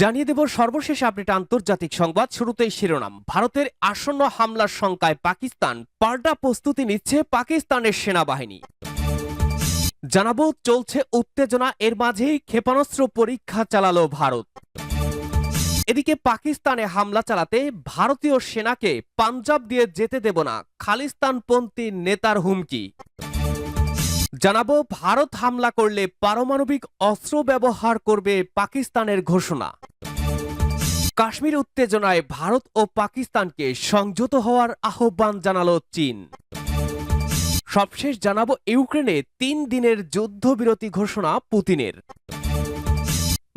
জানিয়ে দেব সর্বশেষ আপডেট আন্তর্জাতিক সংবাদ শুরুতেই শিরোনাম। ভারতের আসন্ন হামলার শঙ্কায় পাকিস্তান পাল্টা প্রস্তুতি নিচ্ছে পাকিস্তানের সেনাবাহিনী। জানাব, চলছে উত্তেজনা, এর মাঝেই ক্ষেপণাস্ত্র পরীক্ষা চালালো ভারত। এদিকে পাকিস্তানে হামলা চালাতে ভারতীয় সেনাকে পাঞ্জাব দিয়ে যেতে দেব না, খালিস্তানপন্থী নেতার হুমকি। জানাব, ভারত হামলা করলে পারমাণবিক অস্ত্র ব্যবহার করবে পাকিস্তানের ঘোষণা। কাশ্মীর উত্তেজনায় ভারত ও পাকিস্তানকে সংযত হওয়ার আহ্বান জানালো চীন। সবশেষ জানাব ইউক্রেনে তিন দিনের যুদ্ধবিরতি ঘোষণা পুতিনের।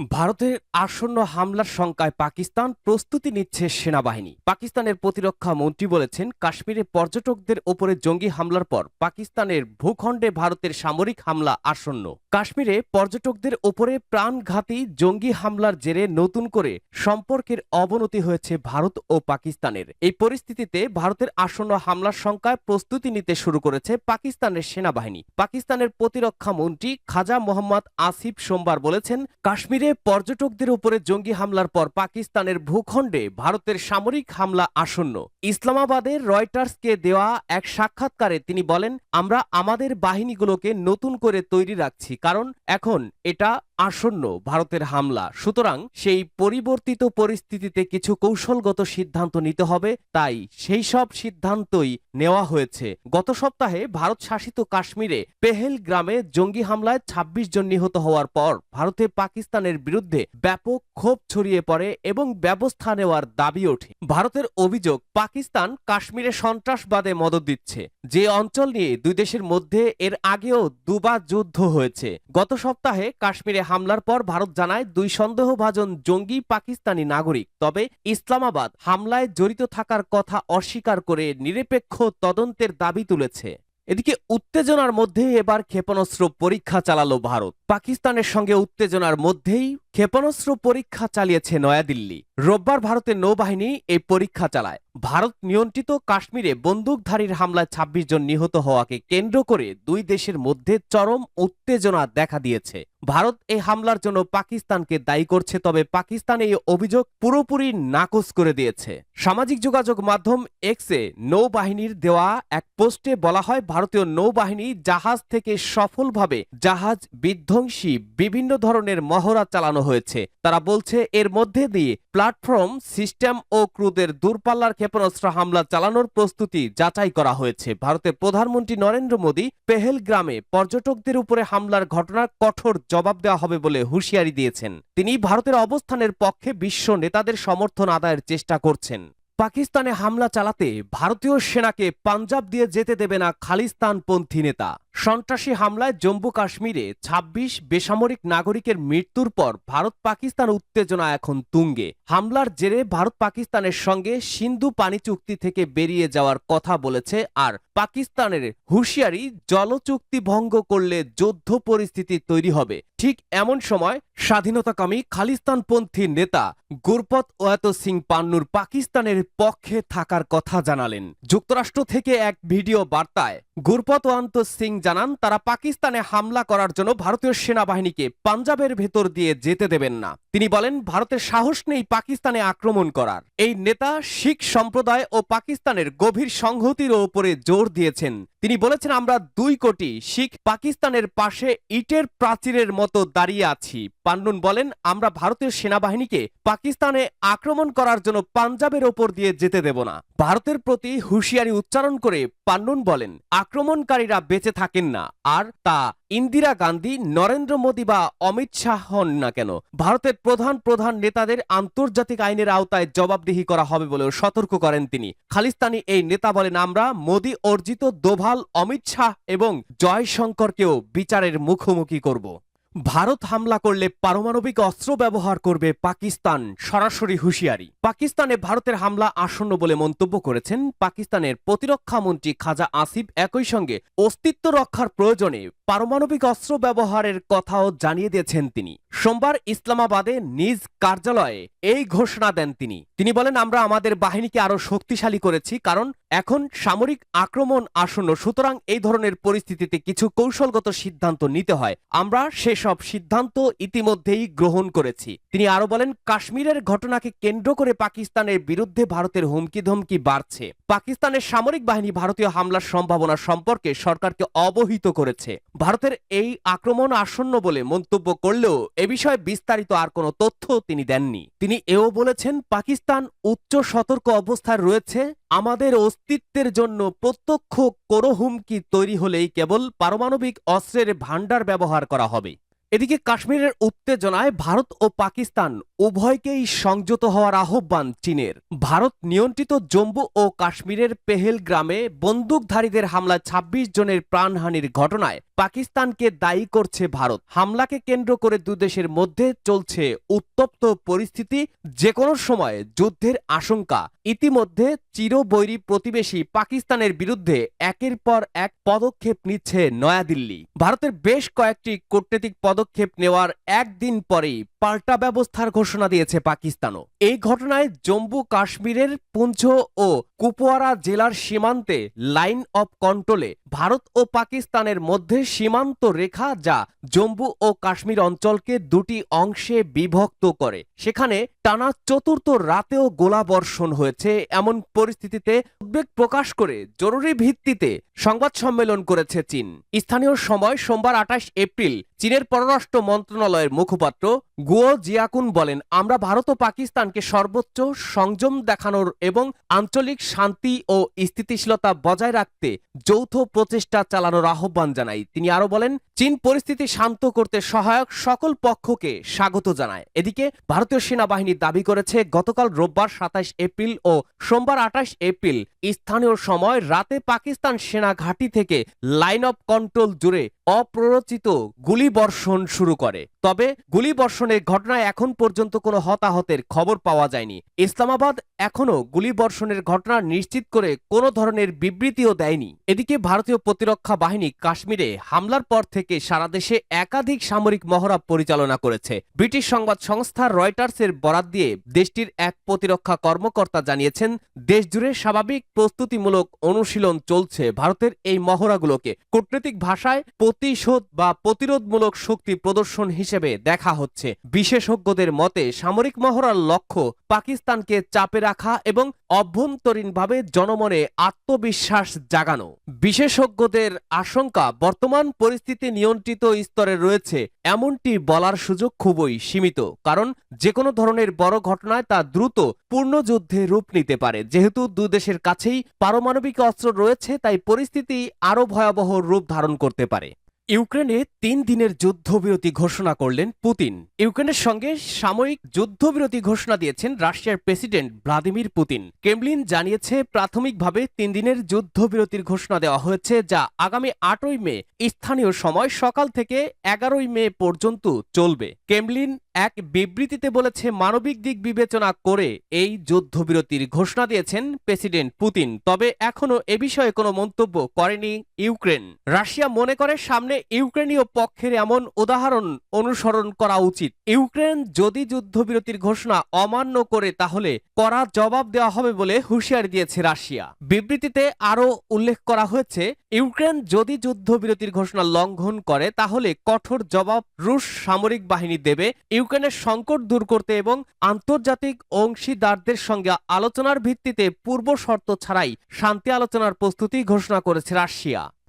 ভারতের আসন্ন হামলার শঙ্কায় পাকিস্তান প্রস্তুতি নিচ্ছে সেনাবাহিনী। পাকিস্তানের প্রতিরক্ষা মন্ত্রী বলেছেন, কাশ্মীরে পর্যটকদের ওপরে জঙ্গি হামলার পর পাকিস্তানের ভূখণ্ডে ভারতের সামরিক হামলা আসন্ন। কাশ্মীরে পর্যটকদের ওপরে প্রাণঘাতী জঙ্গি হামলার জেরে নতুন করে সম্পর্কের অবনতি হয়েছে ভারত ও পাকিস্তানের। এই পরিস্থিতিতে ভারতের আসন্ন হামলার শঙ্কায় প্রস্তুতি নিতে শুরু করেছে পাকিস্তানের সেনাবাহিনী। পাকিস্তানের প্রতিরক্ষা মন্ত্রী খাজা মোহাম্মদ আসিফ সোমবার বলেছেন, কাশ্মীরে পর্যটকদের উপরে জঙ্গি হামলার পর পাকিস্তানের ভূখণ্ডে ভারতের সামরিক হামলা আসন্ন। ইসলামাবাদের রয়টার্সকে দেওয়া এক সাক্ষাৎকারে তিনি বলেন, আমরা আমাদের বাহিনীগুলোকে নতুন করে তৈরি রাখছি, কারণ এখন এটা আসন্ন ভারতের হামলা। সুতরাং সেই পরিবর্তিত পরিস্থিতিতে কিছু কৌশলগত সিদ্ধান্ত নিতে হবে, তাই সেই সব সিদ্ধান্তই নেওয়া হয়েছে। গত সপ্তাহে ভারত শাসিত কাশ্মীরে পেহেল গ্রামে জঙ্গি হামলায় ২৬ জন নিহত হওয়ার পর ভারতে পাকিস্তানের বিরুদ্ধে ব্যাপক ক্ষোভ ছড়িয়ে পড়ে এবং ব্যবস্থা নেওয়ার দাবি ওঠে। ভারতের অভিযোগ, পাকিস্তান কাশ্মীরে সন্ত্রাসবাদে মদত দিচ্ছে। যে অঞ্চল নিয়ে দুই দেশের মধ্যে এর আগেও দুবার যুদ্ধ হয়েছে। গত সপ্তাহে কাশ্মীরে হামলার পর ভারত জানায় দুই সন্দেহভাজন জঙ্গি পাকিস্তানি নাগরিক। তবে ইসলামাবাদ হামলায় জড়িত থাকার কথা অস্বীকার করে নিরপেক্ষ তদন্তের দাবি তুলেছে। এদিকে উত্তেজনার মধ্যেই এবার ক্ষেপণাস্ত্র পরীক্ষা চালালো ভারত। পাকিস্তানের সঙ্গে উত্তেজনার মধ্যেই ক্ষেপণাস্ত্র পরীক্ষা চালিয়েছে নয়াদিল্লি। রোববার ভারতের নৌবাহিনী এই পরীক্ষা চালায়। ভারত নিয়ন্ত্রিত কাশ্মীরে বন্দুকধারীর হামলায় ২৬ জন নিহত হওয়াকে কেন্দ্র করে দুই দেশের মধ্যে চরম উত্তেজনা দেখা দিয়েছে। ভারত এই হামলার জন্য পাকিস্তানকে দায়ী করছে, তবে পাকিস্তান এই অভিযোগ পুরোপুরি নাকচ করে দিয়েছে। সামাজিক যোগাযোগ মাধ্যম এক্সে নৌবাহিনীর দেওয়া এক পোস্টে বলা হয়, ভারতীয় নৌবাহিনী জাহাজ থেকে সফলভাবে জাহাজ বিধ্বংসী বিভিন্ন ধরনের মহড়া চালানো হয়েছে। তারা বলছে, এর মধ্যে দিয়ে প্ল্যাটফর্ম, সিস্টেম ও ক্রুদের দূরপাল্লার ক্ষেপণাস্ত্র হামলা চালানোর প্রস্তুতি যাচাই করা হয়েছে। ভারতের প্রধানমন্ত্রী নরেন্দ্র মোদী পেহেল গ্রামে পর্যটকদের উপরে হামলার ঘটনার কঠোর জবাব দেওয়া হবে বলে হুঁশিয়ারি দিয়েছেন। তিনি ভারতের অবস্থানের পক্ষে বিশ্ব নেতাদের সমর্থন আদায়ের চেষ্টা করছেন। পাকিস্তানে হামলা চালাতে ভারতীয় সেনাকে পাঞ্জাব দিয়ে যেতে দেবে না খালিস্তানপন্থী নেতা। সন্ত্রাসী হামলায় জম্মু কাশ্মীরে ২৬ বেসামরিক নাগরিকের মৃত্যুর পর ভারত পাকিস্তান উত্তেজনা এখন তুঙ্গে। হামলার জেরে ভারত পাকিস্তানের সঙ্গে সিন্ধু পানি চুক্তি থেকে বেরিয়ে যাওয়ার কথা বলেছে আর পাকিস্তানের হুঁশিয়ারি জলচুক্তি ভঙ্গ করলে যুদ্ধ পরিস্থিতি তৈরি হবে। ঠিক এমন সময় স্বাধীনতাকামী খালিস্তানপন্থী নেতা গুরপত ওয়াত সিং পান্নুর পাকিস্তানের পক্ষে থাকার কথা জানালেন। যুক্তরাষ্ট্র থেকে এক ভিডিও বার্তায় গুরপত ওয়ান্ত সিং জানান, তারা পাকিস্তানে হামলা করার জন্য ভারতীয় সেনাবাহিনীকে পাঞ্জাবের ভেতর দিয়ে যেতে দেবেন না। তিনি বলেন, ভারতের সাহস নেই পাকিস্তানে আক্রমণ করার। এই নেতা শিখ সম্প্রদায় ও পাকিস্তানের গভীর সংহতির ওপরে জোর দিয়েছেন। তিনি বলেছেন, আমরা দুই কোটি শিখ পাকিস্তানের পাশে ইটের প্রাচীরের মতো দাঁড়িয়ে আছি। পান্নুন বলেন, আমরা ভারতীয় সেনাবাহিনীকে পাকিস্তানে আক্রমণ করার জন্য পাঞ্জাবের ওপর দিয়ে যেতে দেব না। ভারতের প্রতি হুঁশিয়ারি উচ্চারণ করে পান্নুন বলেন আক্রমণকারীরা বেঁচে থাকেন না। আর তা ইন্দিরা গান্ধী, নরেন্দ্র মোদী বা অমিত শাহ হন না কেন? ভারতের প্রধান প্রধান নেতাদের আন্তর্জাতিক আইনের আওতায় জবাবদিহি করা হবে বলেও সতর্ক করেন তিনি। খালিস্তানি এই নেতা বলেন, আমরা মোদী অর্জিত দোভাল, অমিত শাহ এবং জয়শঙ্করকেও বিচারের মুখোমুখি করব। ভারত হামলা করলে পারমাণবিক অস্ত্র ব্যবহার করবে পাকিস্তান, সরাসরি হুঁশিয়ারি। পাকিস্তানে ভারতের হামলা আসন্ন বলে মন্তব্য করেছেন পাকিস্তানের প্রতিরক্ষা মন্ত্রী খাজা আসিফ একই সঙ্গে অস্তিত্ব রক্ষার প্রয়োজনে পারমাণবিক অস্ত্র ব্যবহারের কথাও জানিয়ে দিয়েছেন তিনি। সোমবার ইসলামাবাদে নিজ কার্যালয়ে এই ঘোষণা দেন তিনি। তিনি বলেন, আমরা আমাদের বাহিনীকে আরও শক্তিশালী করেছি কারণ এখন সামরিক আক্রমণ আসন্ন, সুতরাং এই ধরনের পরিস্থিতিতে কিছু কৌশলগত সিদ্ধান্ত নিতে হয়। আমরা সেসব সিদ্ধান্ত ইতিমধ্যেই গ্রহণ করেছি। তিনি আরও বলেন, কাশ্মীরের ঘটনাকে কেন্দ্র করে পাকিস্তানের বিরুদ্ধে ভারতের হুমকি ধমকি বাড়ছে। পাকিস্তানের সামরিক বাহিনী ভারতীয় হামলার সম্ভাবনা সম্পর্কে সরকারকে অবহিত করেছে। ভারতের এই আক্রমণ আসন্ন বলে মন্তব্য করলেও এ বিষয়ে বিস্তারিত আর কোনো তথ্য তিনি দেননি। তিনি এও বলেছেন, পাকিস্তান উচ্চ সতর্ক অবস্থায় রয়েছে, আমাদের অস্তিত্বের জন্য প্রত্যক্ষ কোনো হুমকি তৈরি হলেই কেবল পারমাণবিক অস্ত্রের ভাণ্ডার ব্যবহার করা হবে। এদিকে কাশ্মীরের উত্তেজনায় ভারত ও পাকিস্তান উভয়কেই সংযত হওয়ার আহ্বান চীনের। ভারত নিয়ন্ত্রিত জম্মু ও কাশ্মীরের পেহেল গ্রামে বন্দুকধারীদের হামলায় ২৬ জনের প্রাণহানির ঘটনায় পাকিস্তানকে দায়ী করছে ভারত। হামলাকে কেন্দ্র করে দুদেশের মধ্যে চলছে উত্তপ্ত পরিস্থিতি যে কোনো সময় যুদ্ধের আশঙ্কা। ইতিমধ্যে চিরবৈরী প্রতিবেশী পাকিস্তানের বিরুদ্ধে একের পর এক পদক্ষেপ নিচ্ছে নয়াদিল্লি। ভারতের বেশ কয়েকটি কূটনৈতিক পদক্ষেপ নেওয়ার একদিন পরেই পাল্টা ব্যবস্থার ঘোষণা দিয়েছে পাকিস্তানও। এই ঘটনায় জম্মু কাশ্মীরের পুঞ্চ ও কুপওয়ারা জেলার সীমান্তে লাইন অফ কন্ট্রোলে ভারত ও পাকিস্তানের মধ্যে সীমান্ত রেখা যা জম্মু ও কাশ্মীর অঞ্চলকে দুটি অংশে বিভক্ত করে। সেখানে টানা চতুর্থ রাতেও গোলাবর্ষণ হয়েছে। এমন পরিস্থিতিতে উদ্বেগ প্রকাশ করে জরুরি ভিত্তিতে সংবাদ সম্মেলন করেছে চীন। স্থানীয় সময় সোমবার আঠাশ এপ্রিল চীনের পররাষ্ট্র মন্ত্রণালয়ের মুখপাত্র গুয়ো জিয়াকুন বলেন, আমরা ভারত ও পাকিস্তানকে সর্বোচ্চ সংযম দেখানোর এবং আঞ্চলিক শান্তি ও স্থিতিশীলতা বজায় রাখতে যৌথ প্রচেষ্টা চালানোর আহ্বান জানাই। তিনি আরও বলেন, চীন পরিস্থিতি শান্ত করতে সহায়ক সকল পক্ষকে স্বাগত জানায়। এদিকে ভারতীয় সেনাবাহিনী দাবি করেছে, গতকাল রোববার সাতাশ এপ্রিল ও সোমবার আঠাশ এপ্রিল স্থানীয় সময় রাতে পাকিস্তান সেনা ঘাঁটি থেকে লাইন অফ কন্ট্রোল জুড়ে অপ্ররোচিত গুলিবর্ষণ শুরু করে। তবে গুলিবর্ষণের ঘটনায় এখন পর্যন্ত কোনো হতাহতের খবর পাওয়া যায়নি। ইসলামাবাদ এখনও গুলিবর্ষণের ঘটনা নিশ্চিত করে কোনো ধরনের বিবৃতিও দেয়নি। এদিকে ভারতীয় প্রতিরক্ষা বাহিনী কাশ্মীরে হামলার পর থেকে সারা দেশে একাধিক সামরিক মহড়া পরিচালনা করেছে। ব্রিটিশ সংবাদ সংস্থা রয়টার্সের বরাত দিয়ে দেশটির এক প্রতিরক্ষা কর্মকর্তা জানিয়েছেন, দেশজুড়ে স্বাভাবিক প্রস্তুতিমূলক অনুশীলন চলছে। ভারতের এই মহড়াগুলোকে কূটনৈতিক ভাষায় প্রতিশোধ বা প্রতিরোধমূলক শক্তি প্রদর্শন হিসেবে দেখা হচ্ছে। বিশেষজ্ঞদের মতে, সামরিক মহড়ার লক্ষ্য পাকিস্তানকে চাপে রাখা এবং অভ্যন্তরীণভাবে জনমনে আত্মবিশ্বাস জাগানো। বিশেষজ্ঞদের আশঙ্কা, বর্তমান পরিস্থিতি নিয়ন্ত্রিত স্তরে রয়েছে, এমনটি বলার সুযোগ খুবই সীমিত, কারণ যে কোনো ধরনের বড় ঘটনায় তা দ্রুত পূর্ণযুদ্ধে রূপ নিতে পারে। যেহেতু দু দেশের কাছেই পারমাণবিক অস্ত্র রয়েছে, তাই পরিস্থিতি আরও ভয়াবহ রূপ ধারণ করতে পারে। ইউক্রেনে তিন দিনের যুদ্ধবিরতি ঘোষণা করলেন পুতিন। ইউক্রেনের সঙ্গে সাময়িক যুদ্ধবিরতি ঘোষণা দিয়েছেন রাশিয়ার প্রেসিডেন্ট ভ্লাদিমির পুতিন। ক্রেমলিন জানিয়েছে, প্রাথমিকভাবে তিন দিনের যুদ্ধবিরতির ঘোষণা দেওয়া হয়েছে, যা আগামী আটই মে স্থানীয় সময় সকাল থেকে এগারোই মে পর্যন্ত চলবে। ক্রেমলিন এক বিবৃতিতে বলেছে, মানবিক দিক বিবেচনা করে এই যুদ্ধবিরতির ঘোষণা দিয়েছেন প্রেসিডেন্ট পুতিন। তবে এখনও এ বিষয়ে কোনো মন্তব্য করেনি ইউক্রেন। রাশিয়া মনে করে সামনে ইউক্রেনীয় পক্ষের এমন উদাহরণ অনুসরণ করা উচিত। ইউক্রেন যদি যুদ্ধবিরতির ঘোষণা অমান্য করে, তাহলে কড়া জবাব দেওয়া হবে বলে হুঁশিয়ারি দিয়েছে রাশিয়া। বিবৃতিতে আরও উল্লেখ করা হয়েছে, ইউক্রেন যদি যুদ্ধবিরতির ঘোষণা লঙ্ঘন করে, তাহলে কঠোর জবাব রুশ সামরিক বাহিনী দেবে। ইউক্রেনের সংকট দূর করতে এবং আন্তর্জাতিক অংশীদারদের সঙ্গে আলোচনার ভিত্তিতে পূর্ব শর্ত ছাড়াই শান্তি আলোচনার প্রস্তুতি ঘোষণা করেছে রাশিয়া।